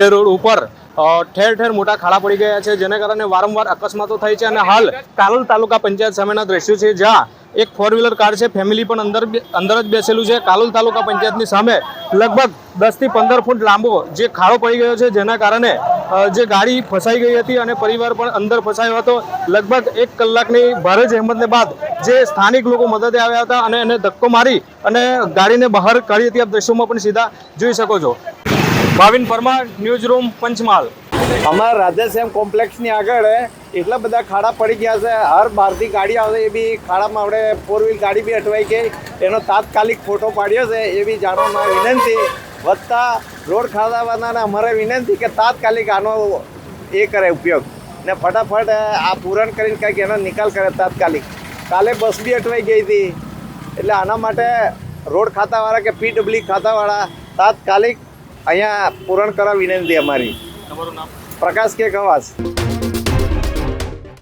Road ઉપર ઠેર ઠેર મોટા ખાડા પડી ગયા છે, જેને કારણે વારંવાર અકસ્માતો થાય છે અને હાલ કાલોલ તાલુકા પંચાયત સામેના દ્રશ્યો છે, જ્યાં એક ફોર વ્હીલર કાર છે ફેમિલી પણ અંદર અંદર જ બેસેલું છે. કાલોલ તાલુકા પંચાયતની સામે લગભગ દસથી પંદર ફૂટ લાંબો જે ખાડો પડી ગયો છે, જેના કારણે જે ગાડી ફસાઈ ગઈ હતી અને પરિવાર પણ અંદર ફસાયો હતો. લગભગ એક કલાકની ભારે જહેમતને બાદ જે સ્થાનિક લોકો મદદે આવ્યા હતા અને એને ધક્કો મારી અને ગાડીને બહાર કાઢી હતી. આપ દ્રશ્યોમાં પણ સીધા જોઈ શકો છો. Bhavin Parmar news room Panchmahal. અમારા રાધેશ્યામ કોમ્પ્લેક્સની આગળ એટલા બધા ખાડા પડી ગયા છે. હર બહારથી ગાડી આવે એ બી ખાડામાં આપણે ફોર વ્હીલ ગાડી બી અટવાઈ ગઈ. એનો તાત્કાલિક ફોટો પાડ્યો છે એ બી જાણવા વિનંતી. વધતા રોડ ખાડાવાળાને અમારે વિનંતી કે તાત્કાલિક આનો એ કરે ઉપયોગ. ને ફટાફટ આ પૂરણ કરીને કંઈક એનો નિકાલ કરે તાત્કાલિક. કાલે બસ બી અટવાઈ ગઈ હતી. એટલે આના માટે રોડ ખાતાવાળા કે પીડબ્લ્યુ ખાતાવાળા તાત્કાલિક અહીંયા પૂરણ કરવા વિનંતી અમારી. પ્રકાશ કે કવાસ.